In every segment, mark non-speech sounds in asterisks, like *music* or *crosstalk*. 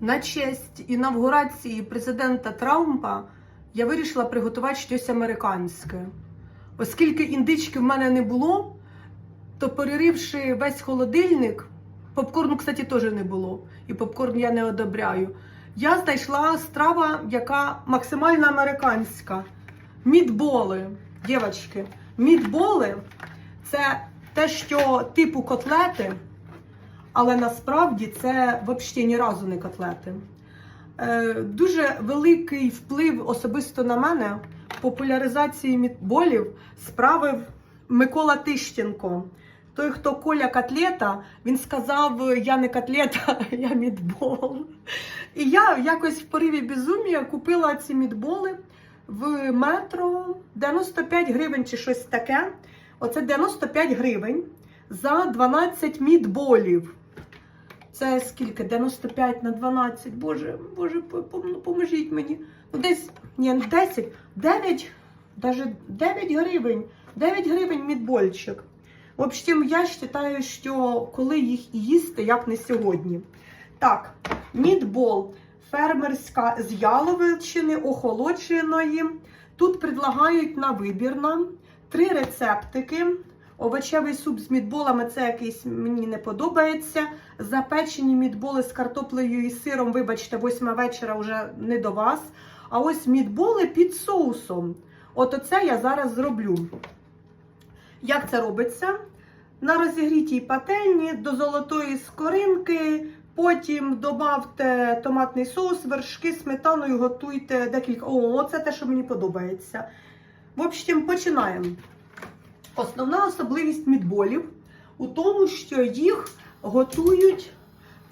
На честь інавгурації президента Трампа я вирішила приготувати щось американське. Оскільки індички в мене не було, то переривши весь холодильник, попкорну, кстати, теж не було. І попкорн я не одобряю. Я знайшла страва, яка максимально американська. Мідболи. Дівчатки, мідболи це те, що типу котлети, але насправді це взагалі ні разу не котлети. Е, дуже великий вплив особисто на мене популяризації мідболів справив Микола Тищенко. Той, хто Коля котлета, він сказав: я не котлета, *laughs* я мідбол. І я якось в пориві безумія купила ці мідболи в метро 95 гривень чи щось таке. Оце 95 гривень за 12 мідболів. Це скільки? 95 на 12. Боже, боже, ну, поможіть мені. Ну, десь, ні, 10, 9, даже 9 гривень. 9 гривень мідбольчик. В общем, я вважаю, що коли їх їсти, як не сьогодні. Так, мідбол фермерська з яловичини, охолодженої. Тут предлагають на вибір нам три рецептики. Овочевий суп з мідболами це якийсь мені не подобається. Запечені мідболи з картоплею і сиром, вибачте, восьма вечора вже не до вас. А ось мідболи під соусом. От оце я зараз зроблю. Як це робиться? На розігрітій пательні до золотої скоринки. Потім додавте томатний соус, вершки, сметаною, готуйте декілька. О, оце те, що мені подобається. В общем, починаємо. Основна особливість мідболів у тому, що їх готують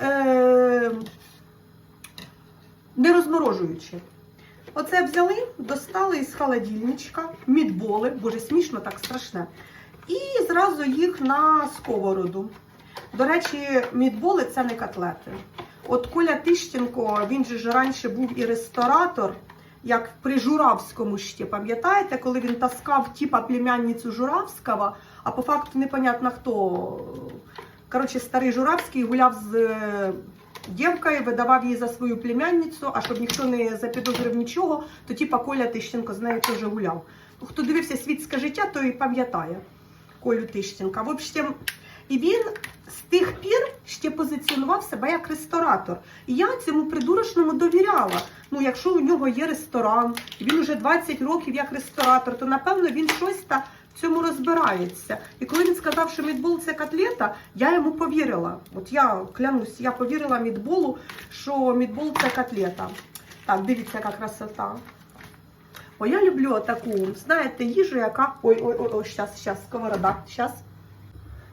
е, не розморожуючи. Оце взяли, достали із холодильничка мідболи, боже, смішно, так страшне. І зразу їх на сковороду. До речі, мідболи це не котлети. От Коля Тищенко, він же ж раніше був і ресторатор, як при Журавському ще, пам'ятаєте, коли він таскав типа племянницю Журавського, а по факту непонятно хто. Коротше, старий Журавський гуляв з е, дівкою, видавав її за свою племянницю, а щоб ніхто не запідозрив нічого, то типа Коля Тищенко з нею теж гуляв. Ну, Хто дивився світське життя, той пам'ятає Колю Тищенка. В общем, і він з тих пір ще позиціонував себе як ресторатор. І я цьому придурочному довіряла. Ну, якщо у нього є ресторан, і він уже 20 років як ресторатор, то напевно він щось та в цьому розбирається. І коли він сказав, що мідбол це котлета, я йому повірила. От я клянусь, я повірила мідболу, що мідбол це котлета. Так, дивіться, яка красота. О, я люблю таку, знаєте, їжу, яка. Ой, ой, ой, ой, щас, щас, сковорода, щас.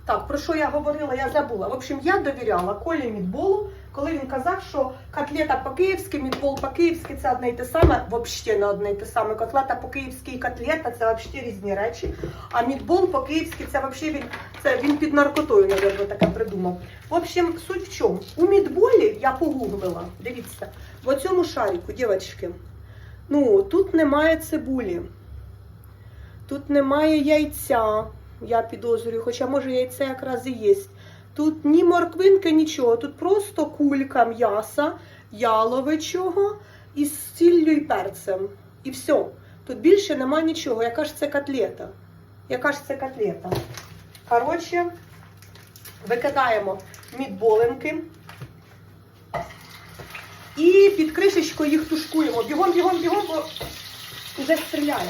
Так, про що я говорила, я забула. В общем, я довіряла Колі Мідболу, коли він казав, що котлета по-київськи, мідбол по-київськи це одне й те саме, взагалі не одне й те саме. Котлета по-київськи і котлета це взагалі різні речі. А мідбол по-київськи це взагалі він, це він під наркотою, мабуть, таке придумав. В общем, суть в чому? У мідболі я погуглила, дивіться, в цьому шарику, дівчатки, ну, тут немає цибулі, тут немає яйця. Я підозрюю, хоча може яйце якраз і є. Тут ні морквинки, нічого. Тут просто кулька м'яса, яловичого із сіллю і перцем. І все. Тут більше нема нічого. Яка ж це котлета? Яка ж це котлета? Коротше, викидаємо мідболинки. І під кришечкою їх тушкуємо. Бігом, бігом, бігом, бо вже стріляє.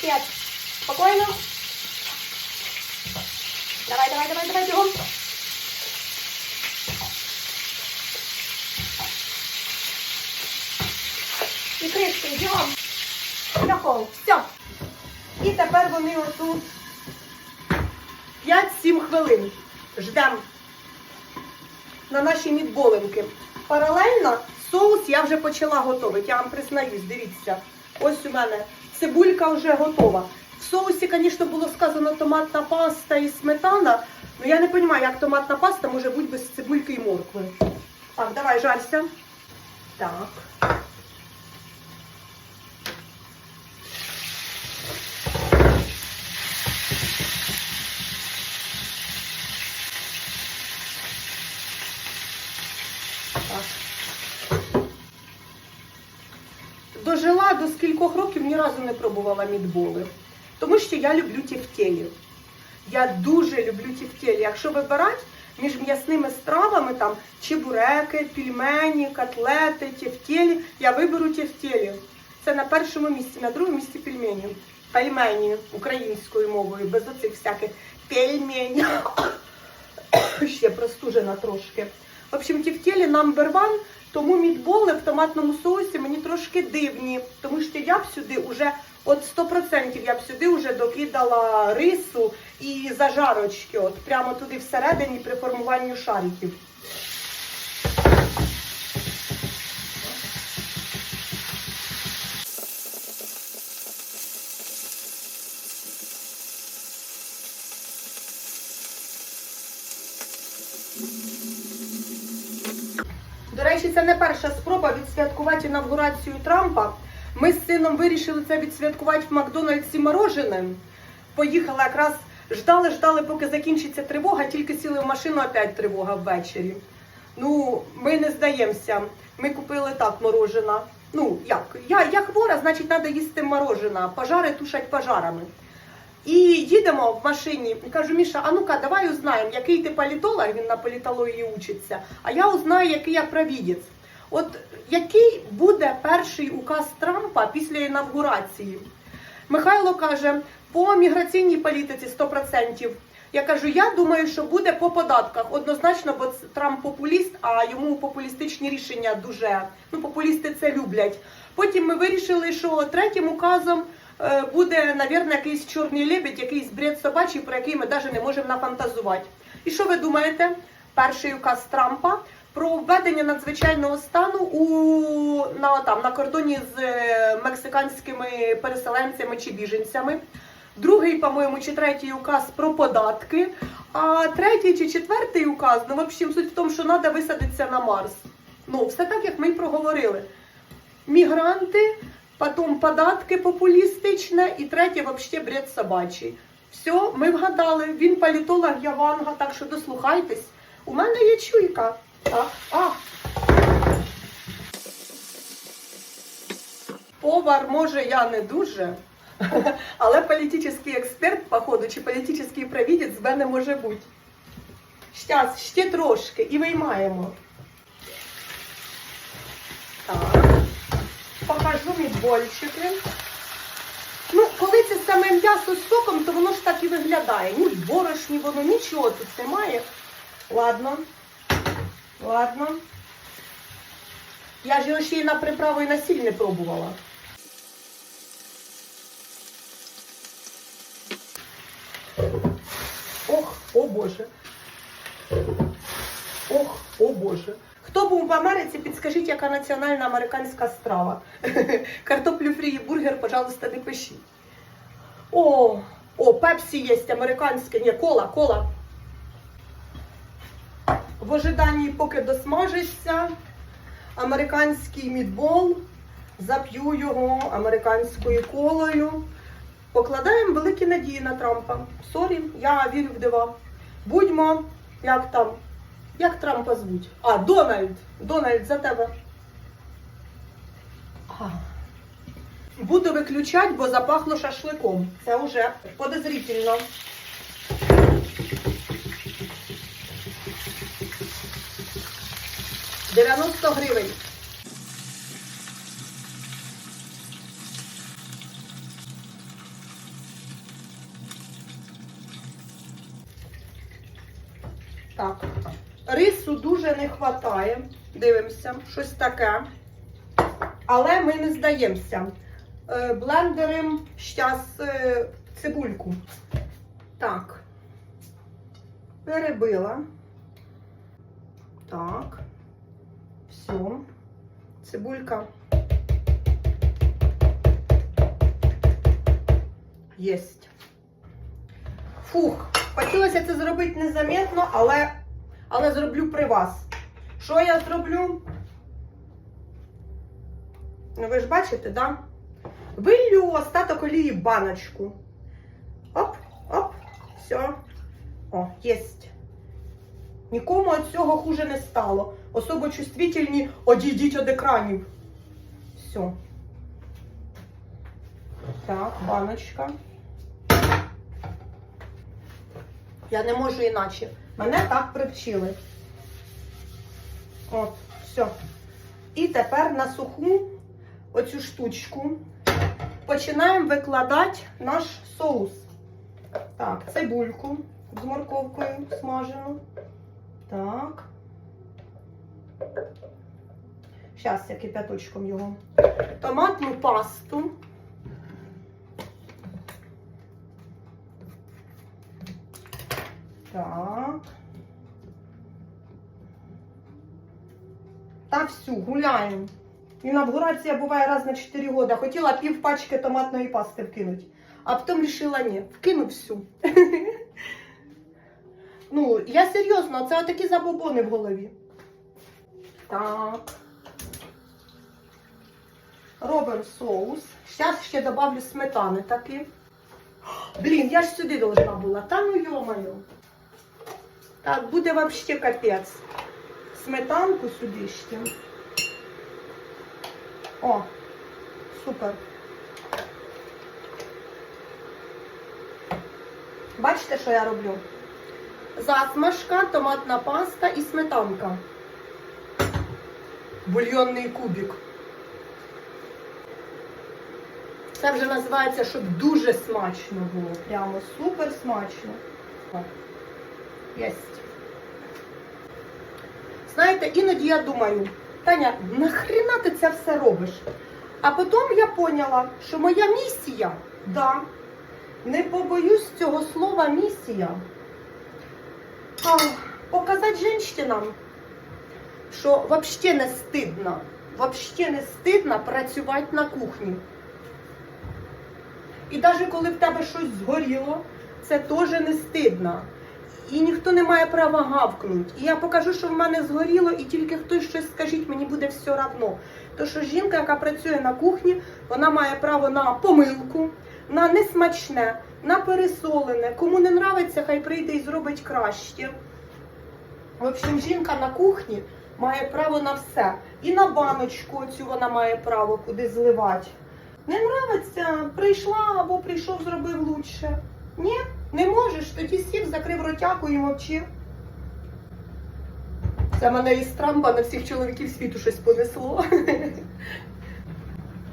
П'ять, Спокійно. Давай, давай, давай, давай, бігом. І кришки, бігом. На. Все. І тепер вони отут 5-7 хвилин. Ждемо на наші мідболенки. Паралельно соус я вже почала готовити. Я вам признаюсь, дивіться. Ось у мене цибулька вже готова. В соусі, звісно, було сказано томатна паста і сметана. але я не розумію, як томатна паста може бути без цибульки і моркви. Так, давай жарся. Так. Так. Дожила до скількох років ні разу не пробувала мідболи. Тому що я люблю тефтелі. Я дуже люблю тефтелі. Якщо вибирати між м'ясними стравами, там чебуреки, пельмені, котлети, тефтелі, я виберу тефтелі. Це на першому місці, на другому місці пельмені. Пельмені українською мовою, без оцих всяких пельмень. *coughs* Ще простужена трошки. В общем, тефтелі number one, тому мідболи в томатному соусі мені трошки дивні, тому що я б сюди вже от 100% я б сюди вже докидала рису і зажарочки, от прямо туди всередині при формуванні шариків. До речі, це не перша спроба відсвяткувати інавгурацію Трампа. Ми з сином вирішили це відсвяткувати в Макдональдсі мороженим. Поїхали якраз ждали, ждали, поки закінчиться тривога, тільки сіли в машину, опять тривога ввечері. Ну, ми не здаємося. Ми купили так морожена. Ну, як? Я, я хвора, значить, треба їсти морожена. Пожари тушать пожарами. І їдемо в машині. Кажу, Міша, а ну-ка, давай узнаємо, який ти політолог, він на політології учиться, а я узнаю, який я провідець. От який буде перший указ Трампа після інавгурації? Михайло каже, по міграційній політиці 100%. Я кажу, я думаю, що буде по податках однозначно, бо Трамп популіст, а йому популістичні рішення дуже ну популісти це люблять. Потім ми вирішили, що третім указом е, буде, навірно, якийсь чорний лебідь, якийсь бред собачий, про який ми навіть не можемо нафантазувати. І що ви думаєте? Перший указ Трампа про введення надзвичайного стану у на там на кордоні з е, мексиканськими переселенцями чи біженцями. Другий, по-моєму, чи третій указ про податки. А третій чи четвертий указ, ну, в общем, суть в тому, що треба висадитися на Марс. Ну, все так, як ми й проговорили. Мігранти, потім податки популістичне, і третє, взагалі, бред собачий. Все, ми вгадали. Він політолог, я Ванга, так що дослухайтесь. У мене є чуйка. Повар, може, я не дуже, *laughs* але політичний експерт, походу, чи політичний провідець з мене може бути. Щас, ще трошки і виймаємо. Так. Покажу мідбольчики. Ну, коли це саме м'ясо з соком, то воно ж так і виглядає. Ні борошні воно, нічого тут немає. Ладно. Ладно. Я ж його ще й на приправу і на сіль не пробувала. Ох, о Боже. Ох, о Боже. Хто був в Америці, підскажіть, яка національна американська страва. *laughs* Картоплю фрі і бургер, пожалуйста, не пишіть. О, о, пепсі є американське. Ні, кола, кола. В ожиданні, поки досмажиться, американський мідбол. Зап'ю його американською колою. Покладаємо великі надії на Трампа. Сорі, я вірю в дива. Будьмо, як там, як Трампа звуть? А, Дональд. Дональд, за тебе. А. Буду виключати, бо запахло шашликом. Це вже подозрительно. Дев'яносто гривень. Так. Рису дуже не вистачає. Дивимося, щось таке. Але ми не здаємося. Е, Блендером зараз цибульку. Так. Перебила. Так. Все. Цибулька. Єсть. Фух, хотілося це зробити незаметно, але, але зроблю при вас. Що я зроблю? Ну, ви ж бачите, да? Вилью остаток олії баночку. Оп, оп, все. О, єсть. Нікому від цього хуже не стало. Особо чувствительні одійдіть від екранів. Все. Так, баночка. Я не можу іначе. Мене так привчили. От, все. І тепер на суху оцю штучку починаємо викладати наш соус. Так, цибульку з морковкою смажену. Так. Зараз я кипяточком його. Томатну пасту. Так. Та всю, гуляємо. Інавгурація буває раз на 4 роки. Хотіла пів пачки томатної пасти вкинути. А потім вирішила, ні, вкину всю. *laughs* Ну, я серйозно, це отакі забобони в голові. Так. Робимо соус. Зараз ще добавлю сметани таки. Блін, я ж сюди должна була. Та ну йомаю. Так, буде вообще капець. Сметанку сюди ще. О, супер. Бачите, що я роблю? Засмажка, томатна паста і сметанка. Бульйонний кубик. Це вже називається, щоб дуже смачно було. Прямо супер смачно. Єсть. Знаєте, іноді я думаю, Таня, нахрена ти це все робиш? А потім я поняла, що моя місія, да, не побоюсь цього слова місія. А, показати жінкам, що взагалі не стидно, взагалі не стидно працювати на кухні. І навіть коли в тебе щось згоріло, це теж не стидно. І ніхто не має права гавкнути. І я покажу, що в мене згоріло, і тільки хтось щось скажіть, мені буде все одно. То що жінка, яка працює на кухні, вона має право на помилку, на несмачне, на пересолене. Кому не нравиться, хай прийде і зробить краще. В общем, жінка на кухні має право на все. І на баночку цю вона має право куди зливати. Не нравиться, прийшла або прийшов, зробив лучше. Ні, не можеш, тоді сів, закрив ротяку і мовчив. Це мене із Трампа на всіх чоловіків світу щось понесло. *laughs*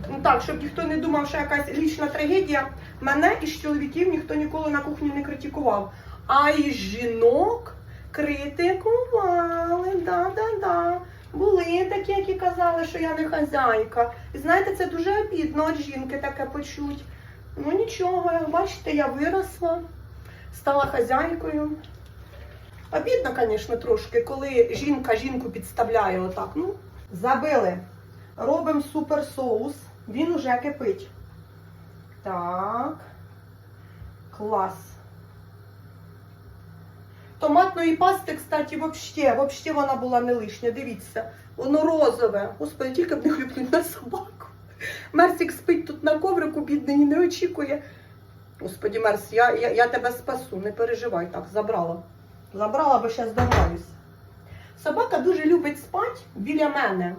Ну так, щоб ніхто не думав, що якась лічна трагедія, мене із чоловіків ніхто ніколи на кухні не критикував. А із жінок критикували, да-да-да. Були такі, які казали, що я не хазяйка. І знаєте, це дуже обідно від жінки таке почуть. Ну нічого, як бачите, я виросла, стала хазяйкою. Обідно, звісно, трошки, коли жінка жінку підставляє отак. Ну, забили. Робимо супер соус. Він уже кипить. Так. Клас. Томатної пасти, кстати, вообще, вообще вона була не лишня. Дивіться, воно розове. Господи, тільки б не хлюпнуть на собаку. Мерсік спить тут на коврику, бідний, не очікує. Господи, Мерс, я, я, я тебе спасу, не переживай так, забрала. Забрала, бо зараз дограюсь. Собака дуже любить спати біля мене.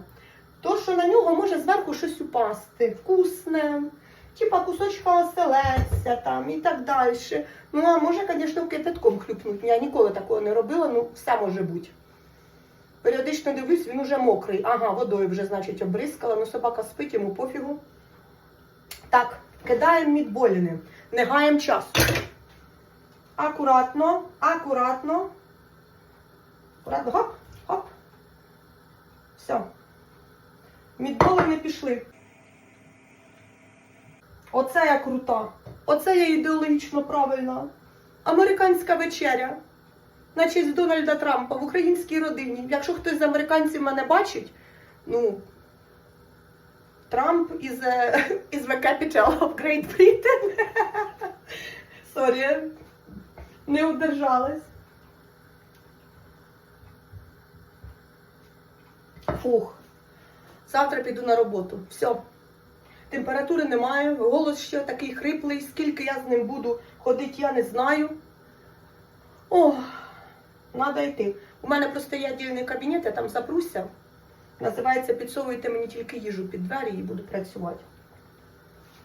То, що на нього може зверху щось упасти, вкусне, типа кусочка оселедця там і так далі. Ну, а може, звісно, кипятком хлюпнуть. Я ніколи такого не робила, ну все може бути. Періодично дивлюсь, він уже мокрий. Ага, водою вже, значить, обрискала, ну собака спить, йому пофігу. Так, кидаємо мідболіни. Не гаємо часу. Акуратно, акуратно. Акуратно, хоп, хоп. Все. Мідболини пішли. Оце я крута. Оце я ідеологічно правильна. Американська вечеря. На честь Дональда Трампа в українській родині. Якщо хтось з американців мене бачить, ну. Трамп is, a, is the capital of Great Britain. *laughs* Сорі, не удержалась. Фух. Завтра піду на роботу. Все. Температури немає, голос ще такий хриплий. Скільки я з ним буду ходити, я не знаю. Ох, Надо йти. У мене просто є віддільний кабінет, я там запруся. Називається підсовуйте мені тільки їжу під двері і буду працювати.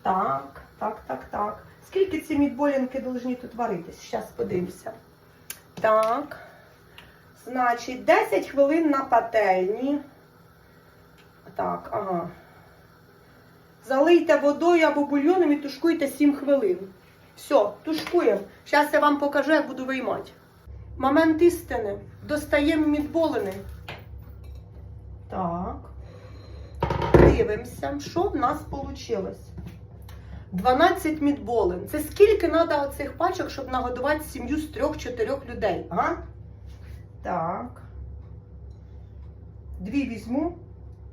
Так, так, так, так. Скільки ці мідболінки повинні тут варитись? Зараз подивимося. Так. Значить, 10 хвилин на пательні. Так, ага. Залийте водою або бульйоном і тушкуйте 7 хвилин. Все, тушкуємо. Зараз я вам покажу, як буду виймати. Момент істини. Достаємо мідболини. Так. Дивимося, що в нас вийшло. 12 мідболин. Це скільки треба оцих пачок, щоб нагодувати сім'ю з 3-4 людей? А? Так. Дві візьму.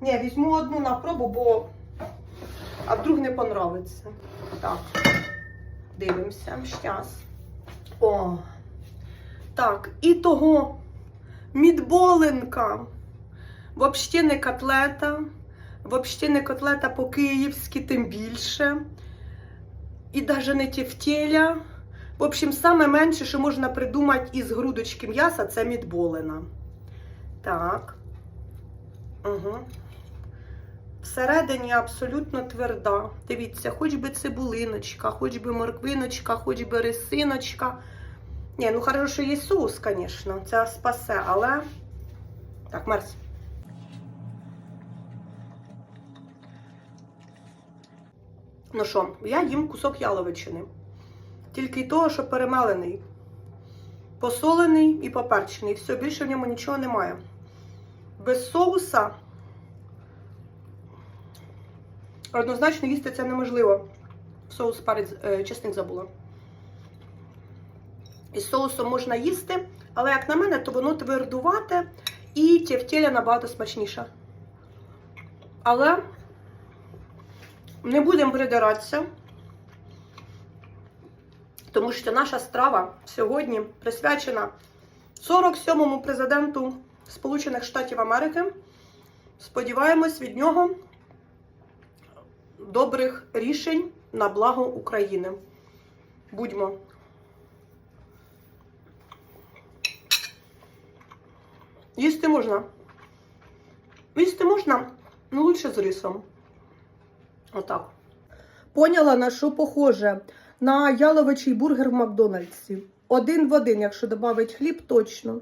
Ні, візьму одну на пробу, бо а вдруг не понравиться. Так. Дивимося. Щас. О. Так, і того мідболенка. Взагалі не котлета. Взагалі не котлета по-київськи, тим більше. І навіть не тефтеля. В общем, саме менше, що можна придумати із грудочки м'яса, це мідболена. Так. Угу. Всередині абсолютно тверда. Дивіться, хоч би цибулиночка, хоч би морквиночка, хоч би рисиночка. Ні, ну хорошо, що є соус, звісно, це спасе, але. Так, Мерс. Ну що, я їм кусок яловичини. Тільки й того, що перемелений, посолений і поперчений. Все, більше в ньому нічого немає. Без соуса однозначно їсти це неможливо. Соус перець, е, чесник забула. Із соусом можна їсти, але, як на мене, то воно твердувате і тефтеля набагато смачніше. Але не будемо придиратися, тому що наша страва сьогодні присвячена 47-му президенту Сполучених Штатів Америки. Сподіваємось від нього добрих рішень на благо України. Будьмо. Їсти можна. Їсти можна, ну лучше з рисом. Отак. Поняла, на що похоже? На яловичий бургер в Макдональдсі. Один в один, якщо додати хліб, точно.